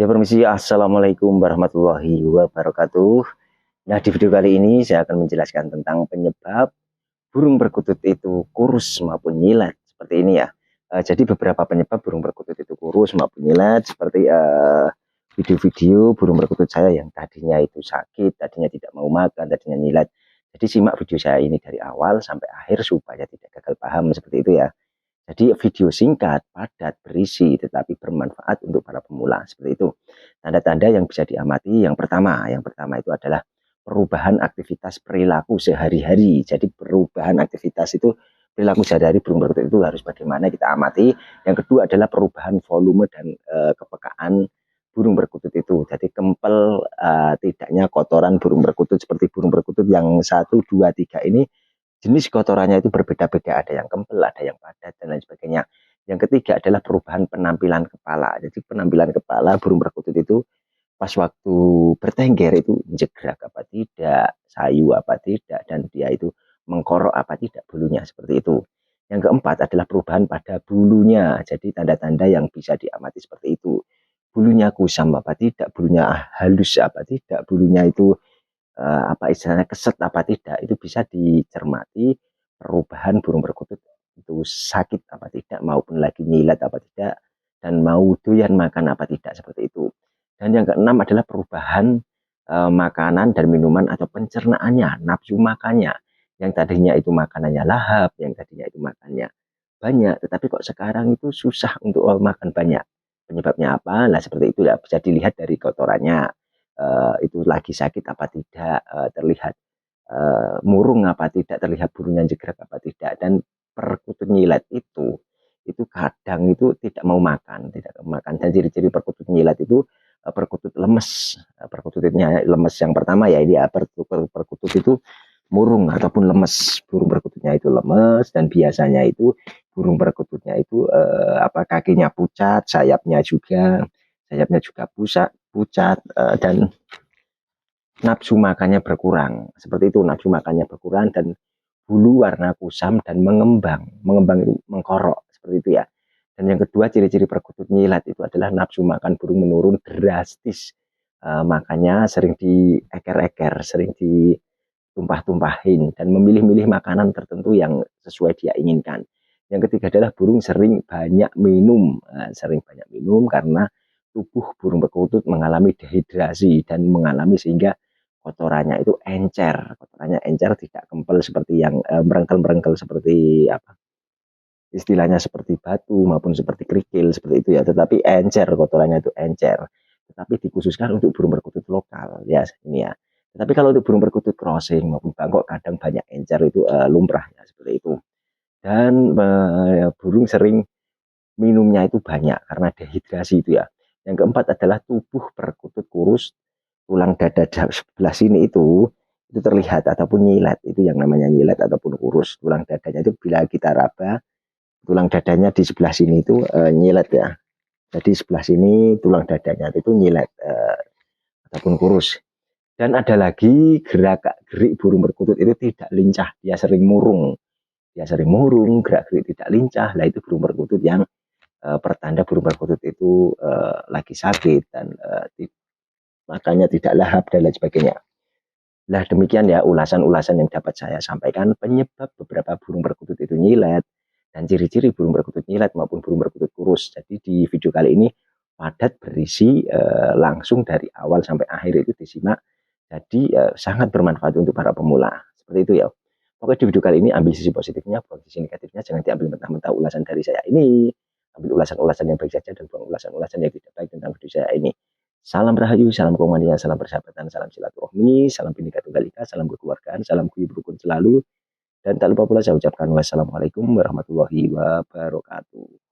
Ya permisi, Assalamualaikum warahmatullahi wabarakatuh. Nah di video kali ini saya akan menjelaskan tentang penyebab burung perkutut itu kurus maupun nyilat seperti ini ya. Uh, jadi beberapa penyebab burung perkutut itu kurus maupun nyilat seperti eh, video-video uh, burung perkutut saya yang tadinya itu sakit, tadinya tidak mau makan, tadinya nyilat. Jadi simak video saya ini dari awal sampai akhir supaya tidak gagal paham seperti itu ya. Jadi video singkat, padat, berisi, tetapi bermanfaat untuk para pemula. Seperti itu. Tanda-tanda yang bisa diamati yang pertama. Yang pertama itu adalah perubahan aktivitas perilaku sehari-hari. Jadi perubahan aktivitas itu perilaku sehari-hari burung perkutut itu harus bagaimana kita amati. Yang kedua adalah perubahan volume dan e, kepekaan burung perkutut itu. Jadi kempel e, tidaknya kotoran burung perkutut seperti burung perkutut yang satu, dua, tiga ini jenis kotorannya itu berbeda-beda, ada yang kempel, ada yang padat, dan lain sebagainya. Yang ketiga adalah perubahan penampilan kepala. Jadi penampilan kepala burung perkutut itu pas waktu bertengger itu jegrak apa tidak, sayu apa tidak, dan dia itu mengkorok apa tidak bulunya seperti itu. Yang keempat adalah perubahan pada bulunya. Jadi tanda-tanda yang bisa diamati seperti itu. Bulunya kusam apa tidak, bulunya halus apa tidak, bulunya itu uh, apa istilahnya keset apa tidak itu bisa dicermati perubahan burung perkutut itu sakit apa tidak maupun lagi nyilat apa tidak dan mau doyan makan apa tidak seperti itu. Dan yang keenam adalah perubahan uh, makanan dan minuman atau pencernaannya nafsu makannya. Yang tadinya itu makanannya lahap yang tadinya itu makannya banyak tetapi kok sekarang itu susah untuk makan banyak. Penyebabnya apa? Lah seperti itu ya bisa dilihat dari kotorannya uh, itu lagi sakit apa tidak, uh, terlihat uh, murung apa tidak, terlihat burungnya jegrak apa tidak, dan perkutut nyilat itu itu kadang itu tidak mau makan, tidak mau makan. Dan ciri-ciri perkutut nyilat itu uh, perkutut lemes, uh, perkututnya lemes yang pertama ya ini ya perkutut, itu murung ataupun lemes burung perkututnya itu lemes dan biasanya itu burung perkututnya itu uh, apa kakinya pucat sayapnya juga sayapnya juga pusat pucat uh, dan nafsu makannya berkurang. Seperti itu nafsu makannya berkurang dan bulu warna kusam dan mengembang. Mengembang itu mengkorok seperti itu ya. Dan yang kedua ciri-ciri perkutut nyilat itu adalah nafsu makan burung menurun drastis. Uh, makanya sering dieker-eker, sering ditumpah-tumpahin dan memilih-milih makanan tertentu yang sesuai dia inginkan. Yang ketiga adalah burung sering banyak minum, uh, sering banyak minum karena tubuh burung perkutut mengalami dehidrasi dan mengalami sehingga kotorannya itu encer, kotorannya encer tidak kempel seperti yang e, merengkel-merengkel seperti apa istilahnya seperti batu maupun seperti kerikil seperti itu ya, tetapi encer kotorannya itu encer. Tetapi dikhususkan untuk burung perkutut lokal ya ini ya. Tetapi kalau untuk burung perkutut crossing maupun bangkok kadang banyak encer itu e, lumrah ya seperti itu. Dan e, burung sering minumnya itu banyak karena dehidrasi itu ya. Yang keempat adalah tubuh perkutut kurus, tulang dada sebelah sini itu itu terlihat ataupun nyilat itu yang namanya nyilat ataupun kurus tulang dadanya. Itu bila kita raba tulang dadanya di sebelah sini itu e, nyilat ya. Jadi sebelah sini tulang dadanya itu nyilat e, ataupun kurus. Dan ada lagi gerak gerik burung perkutut itu tidak lincah. Dia sering murung. Dia sering murung gerak gerik tidak lincah. Lah itu burung perkutut yang uh, pertanda burung perkutut itu uh, lagi sakit dan uh, makanya tidak lahap dan lain sebagainya. Lah demikian ya ulasan-ulasan yang dapat saya sampaikan penyebab beberapa burung perkutut itu nyilet dan ciri-ciri burung perkutut nyilet maupun burung perkutut kurus. Jadi di video kali ini padat berisi uh, langsung dari awal sampai akhir itu disimak. Jadi uh, sangat bermanfaat untuk para pemula. Seperti itu ya. Oke di video kali ini ambil sisi positifnya, buang sisi negatifnya, jangan diambil mentah-mentah ulasan dari saya ini ambil ulasan-ulasan yang baik saja dan buang ulasan-ulasan yang tidak baik tentang video saya ini. Salam rahayu, salam komandia, salam persahabatan, salam silaturahmi, salam bineka tunggal ika, salam kekeluargaan, salam guyub rukun selalu. Dan tak lupa pula saya ucapkan wassalamualaikum warahmatullahi wabarakatuh.